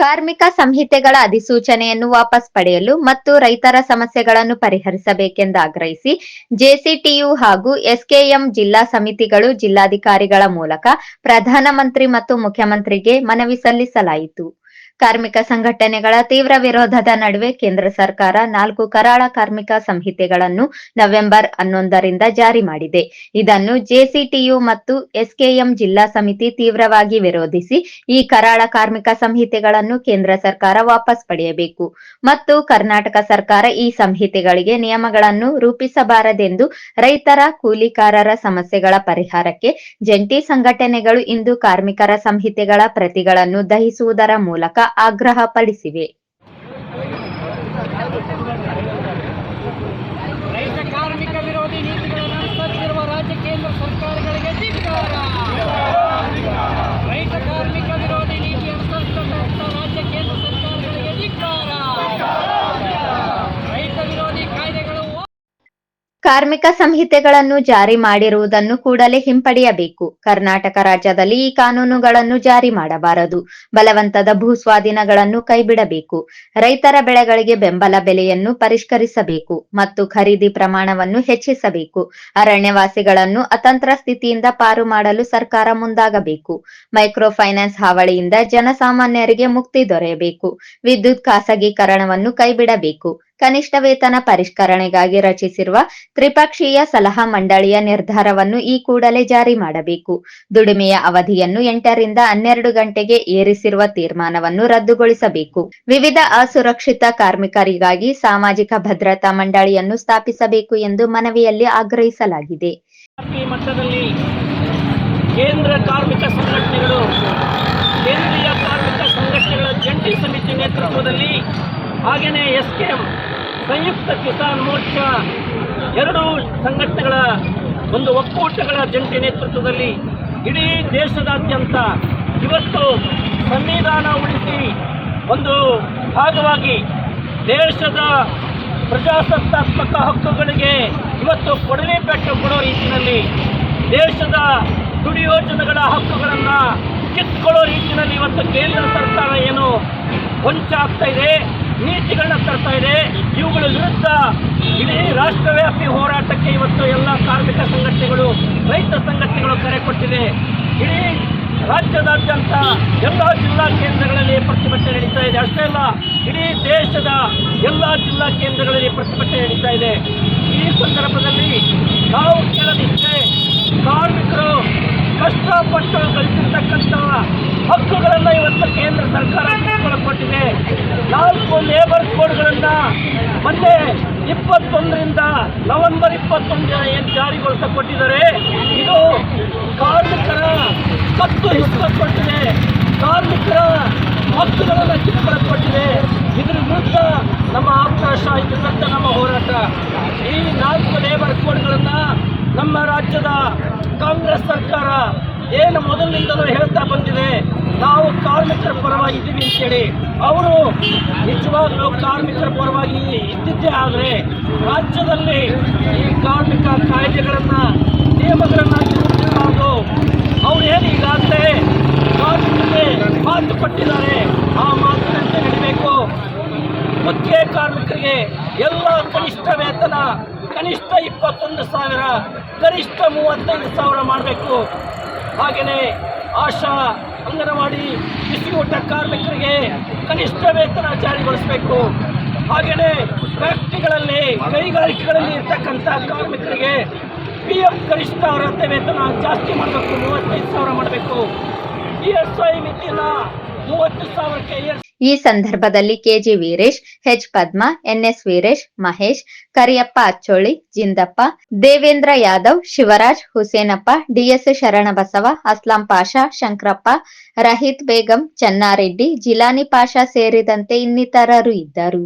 ಕಾರ್ಮಿಕ ಸಂಹಿತೆಗಳ ಅಧಿಸೂಚನೆಯನ್ನು ವಾಪಸ್ ಪಡೆಯಲು ಮತ್ತು ರೈತರ ಸಮಸ್ಯೆಗಳನ್ನು ಪರಿಹರಿಸಬೇಕೆಂದು ಆಗ್ರಹಿಸಿ ಜೆಸಿಟಿಯು ಹಾಗೂ ಎಸ್ಕೆಎಂ ಜಿಲ್ಲಾ ಸಮಿತಿಗಳು ಜಿಲ್ಲಾಧಿಕಾರಿಗಳ ಮೂಲಕ ಪ್ರಧಾನಮಂತ್ರಿ ಮತ್ತು ಮುಖ್ಯಮಂತ್ರಿಗೆ ಮನವಿ ಸಲ್ಲಿಸಲಾಯಿತು. ಕಾರ್ಮಿಕ ಸಂಘಟನೆಗಳ ತೀವ್ರ ವಿರೋಧದ ನಡುವೆ ಕೇಂದ್ರ ಸರ್ಕಾರ ನಾಲ್ಕು ಕರಾಳ ಕಾರ್ಮಿಕ ಸಂಹಿತೆಗಳನ್ನು ನವೆಂಬರ್ ಹನ್ನೊಂದರಿಂದ ಜಾರಿ ಮಾಡಿದೆ. ಇದನ್ನು ಜೆಸಿಟಿಯು ಮತ್ತು ಎಸ್ಕೆಎಂ ಜಿಲ್ಲಾ ಸಮಿತಿ ತೀವ್ರವಾಗಿ ವಿರೋಧಿಸಿ ಈ ಕರಾಳ ಕಾರ್ಮಿಕ ಸಂಹಿತೆಗಳನ್ನು ಕೇಂದ್ರ ಸರ್ಕಾರ ವಾಪಸ್ ಪಡೆಯಬೇಕು. ಮತ್ತು ಕರ್ನಾಟಕ ಸರ್ಕಾರ ಈ ಸಂಹಿತೆಗಳಿಗೆ ನಿಯಮಗಳನ್ನು ರೂಪಿಸಬಾರದೆಂದು ರೈತರ ಕೂಲಿಕಾರರ ಸಮಸ್ಯೆಗಳ ಪರಿಹಾರಕ್ಕೆ ಜಂಟಿ ಸಂಘಟನೆಗಳು ಇಂದು ಕಾರ್ಮಿಕರ ಸಂಹಿತೆಗಳ ಪ್ರತಿಗಳನ್ನು ದಹಿಸುವುದರ ಮೂಲಕ ಆಗ್ರಹ ಪಡಿಸಿವೆ ಕಾರ್ಮಿಕ ಸಂಹಿತೆಗಳನ್ನು ಜಾರಿ ಮಾಡಿರುವುದನ್ನು ಕೂಡಲೇ ಹಿಂಪಡೆಯಬೇಕು. ಕರ್ನಾಟಕ ರಾಜ್ಯದಲ್ಲಿ ಈ ಕಾನೂನುಗಳನ್ನು ಜಾರಿ ಮಾಡಬಾರದು. ಬಲವಂತದ ಭೂ ಸ್ವಾಧೀನಗಳನ್ನು ಕೈಬಿಡಬೇಕು. ರೈತರ ಬೆಳೆಗಳಿಗೆ ಬೆಂಬಲ ಬೆಲೆಯನ್ನು ಪರಿಷ್ಕರಿಸಬೇಕು ಮತ್ತು ಖರೀದಿ ಪ್ರಮಾಣವನ್ನು ಹೆಚ್ಚಿಸಬೇಕು. ಅರಣ್ಯವಾಸಿಗಳನ್ನು ಅತಂತ್ರ ಸ್ಥಿತಿಯಿಂದ ಪಾರು ಮಾಡಲು ಸರ್ಕಾರ ಮುಂದಾಗಬೇಕು. ಮೈಕ್ರೋ ಫೈನಾನ್ಸ್ ಹಾವಳಿಯಿಂದ ಜನಸಾಮಾನ್ಯರಿಗೆ ಮುಕ್ತಿ ದೊರೆಯಬೇಕು. ವಿದ್ಯುತ್ ಖಾಸಗೀಕರಣವನ್ನು ಕೈಬಿಡಬೇಕು. ಕನಿಷ್ಠ ವೇತನ ಪರಿಷ್ಕರಣೆಗಾಗಿ ರಚಿಸಿರುವ ತ್ರಿಪಕ್ಷೀಯ ಸಲಹಾ ಮಂಡಳಿಯ ನಿರ್ಧಾರವನ್ನು ಈ ಕೂಡಲೇ ಜಾರಿ ಮಾಡಬೇಕು. ದುಡಿಮೆಯ ಅವಧಿಯನ್ನು ಎಂಟರಿಂದ ಹನ್ನೆರಡು ಗಂಟೆಗೆ ಏರಿಸಿರುವ ತೀರ್ಮಾನವನ್ನು ರದ್ದುಗೊಳಿಸಬೇಕು. ವಿವಿಧ ಅಸುರಕ್ಷಿತ ಕಾರ್ಮಿಕರಿಗಾಗಿ ಸಾಮಾಜಿಕ ಭದ್ರತಾ ಮಂಡಳಿಯನ್ನು ಸ್ಥಾಪಿಸಬೇಕು ಎಂದು ಮನವಿಯಲ್ಲಿ ಆಗ್ರಹಿಸಲಾಗಿದೆ. ಕೇಂದ್ರ ಕಾರ್ಮಿಕ ಸಂಘಟನೆಗಳು, ಕೇಂದ್ರೀಯ ಕಾರ್ಮಿಕ ಸಂಘಟನೆಗಳ ಜಂಟಿ ಸಮಿತಿ ನೇತೃತ್ವದಲ್ಲಿ ಹಾಗೆಯೇ ಎಸ್ ಸಂಯುಕ್ತ ಕಿಸಾನ್ ಮೋರ್ಚಾ ಎರಡು ಸಂಘಟನೆಗಳ ಒಂದು ಒಕ್ಕೂಟಗಳ ಜಂಟಿ ನೇತೃತ್ವದಲ್ಲಿ ಇಡೀ ದೇಶದಾದ್ಯಂತ ಇವತ್ತು ಸಂವಿಧಾನ ಉಳಿಸಿ ಒಂದು ಭಾಗವಾಗಿ ದೇಶದ ಪ್ರಜಾಸತ್ತಾತ್ಮಕ ಹಕ್ಕುಗಳಿಗೆ ಇವತ್ತು ಕೊಡಲೇಬೇಕು ಕೊಡೋ ರೀತಿಯಲ್ಲಿ ದೇಶದ ದುಡಿಯೋಜನೆಗಳ ಹಕ್ಕುಗಳನ್ನು ಕಿತ್ಕೊಳ್ಳೋ ರೀತಿಯಲ್ಲಿ ಇವತ್ತು ಕೇಂದ್ರ ಸರ್ಕಾರ ಏನು ವಂಚ ಆಗ್ತಾ ಇದೆ ನೀತಿಗಳನ್ನ ತರ್ತಾ ಇದೆ ಇವುಗಳ ವಿರುದ್ಧ ಇಡೀ ರಾಷ್ಟ್ರವ್ಯಾಪಿ ಹೋರಾಟಕ್ಕೆ ಇವತ್ತು ಎಲ್ಲ ಕಾರ್ಮಿಕ ಸಂಘಟನೆಗಳು, ರೈತ ಸಂಘಟನೆಗಳು ಕರೆ ಕೊಟ್ಟಿದೆ ಇಡೀ ರಾಜ್ಯದಾದ್ಯಂತ ಎಲ್ಲ ಜಿಲ್ಲಾ ಕೇಂದ್ರಗಳಲ್ಲಿ ಪ್ರತಿಭಟನೆ ನಡೀತಾ ಇದೆ. ಅಷ್ಟೇ ಅಲ್ಲ, ಇಡೀ ದೇಶದ ಎಲ್ಲ ಜಿಲ್ಲಾ ಕೇಂದ್ರಗಳಲ್ಲಿ ಪ್ರತಿಭಟನೆ ನಡೀತಾ ಇದೆ. ಈ ಸಂದರ್ಭದಲ್ಲಿ ನಾವು ಕೇಳೋದಿಷ್ಟೇ ಕಾರ್ಮಿಕರು ಕಷ್ಟಪಟ್ಟು ಗಳಿಸಿರ್ತಕ್ಕಂಥ ಹಕ್ಕುಗಳನ್ನು ಇವತ್ತು ಕೇಂದ್ರ ಸರ್ಕಾರ ಕಿತ್ಕೊಳ್ಳಲ್ಪಟ್ಟಿದೆ ನಾಲ್ಕು ಲೇಬರ್ ಕೋಡ್ಗಳನ್ನು ಮೊನ್ನೆ ಇಪ್ಪತ್ತೊಂದರಿಂದ ನವೆಂಬರ್ ಇಪ್ಪತ್ತೊಂದರ ಏನು ಜಾರಿಗೊಳಿಸಲ್ಪಟ್ಟಿದ್ದಾರೆ? ಇದು ಕಾರ್ಮಿಕರ ಕತ್ತು ಹಿಡಿಸಲ್ಪಟ್ಟಿದೆ ಕಾರ್ಮಿಕರ ಹಕ್ಕುಗಳನ್ನು ಕಿತ್ಕೊಳ್ಳಲ್ಪಟ್ಟಿದೆ ಇದರ ವಿರುದ್ಧ ನಮ್ಮ ಅವಕಾಶ, ಇದ್ರ ನಮ್ಮ ಹೋರಾಟ. ಈ ನಾಲ್ಕು ಲೇಬರ್ ಕೋಡ್ಗಳನ್ನು ನಮ್ಮ ರಾಜ್ಯದ ಕಾಂಗ್ರೆಸ್ ಸರ್ಕಾರ ಏನು ಮೊದಲಿನಿಂದಲೂ ಹೇಳ್ತಾ ಬಂದಿದೆ. ಕಾರ್ಮಿಕರ ಪರವಾಗಿ ಇದ್ದೀವಿ ಅಂತೇಳಿ ಅವರು ನಿಜವಾಗ್ಲೂ ಕಾರ್ಮಿಕರ ಪರವಾಗಿ ಇದ್ದಿದ್ದೇ ಆದರೆ ರಾಜ್ಯದಲ್ಲಿ ಈ ಕಾರ್ಮಿಕ ಕಾಯ್ದೆಗಳನ್ನು ನಿಯಮಗಳನ್ನು ರೂಪಿಸಬಾರ್ದು ಅವ್ರು ಏನು ಈಗಾಗಲೇ ಕಾರ್ಮಿಕರಿಗೆ ಮಾತು ಕೊಟ್ಟಿದ್ದಾರೆ. ಆ ಮಾತಿನಂತೆ ನಡಿಬೇಕು ಮುಖ್ಯ ಕಾರ್ಮಿಕರಿಗೆ ಎಲ್ಲ ಕನಿಷ್ಠ ವೇತನ, ಕನಿಷ್ಠ ಇಪ್ಪತ್ತೊಂದು ಸಾವಿರ ಗರಿಷ್ಠ ಮೂವತ್ತೈದು ಸಾವಿರ ಮಾಡಬೇಕು. ಹಾಗೆಯೇ ಆಶಾ ಅಂಗನವಾಡಿ ಬಿಸಿಯೂಟ ಕಾರ್ಮಿಕರಿಗೆ ಕನಿಷ್ಠ ವೇತನ ಜಾರಿಗೊಳಿಸಬೇಕು. ಹಾಗೆಯೇ ಫ್ಯಾಕ್ಟ್ರಿಗಳಲ್ಲಿ ಕೈಗಾರಿಕೆಗಳಲ್ಲಿ ಇರ್ತಕ್ಕಂಥ ಕಾರ್ಮಿಕರಿಗೆ ಪಿ ಎಫ್ ಕನಿಷ್ಠ ಅರ್ಹತೆ ವೇತನ ಜಾಸ್ತಿ ಮಾಡಬೇಕು, ಮೂವತ್ತೈದು ಸಾವಿರ ಮಾಡಬೇಕು. ಇ ಎಸ್ ಐ ಮಿತಿನ ಮೂವತ್ತು ಸಾವಿರಕ್ಕೆ ಏರ್ಸಿ ಈ ಸಂದರ್ಭದಲ್ಲಿ KG Veeresh, H Padma, NS Veeresh, Mahesh, Kariyappa Achcholi, Jindappa, Devendra Yadav, Shivaraj, Husenappa, DS Sharanabasava, Aslam Pasha, Shankarappa, Rahit Begum, Channareddy, Jilani Pasha ಸೇರಿದಂತೆ ಇನ್ನಿತರರು ಇದ್ದರು.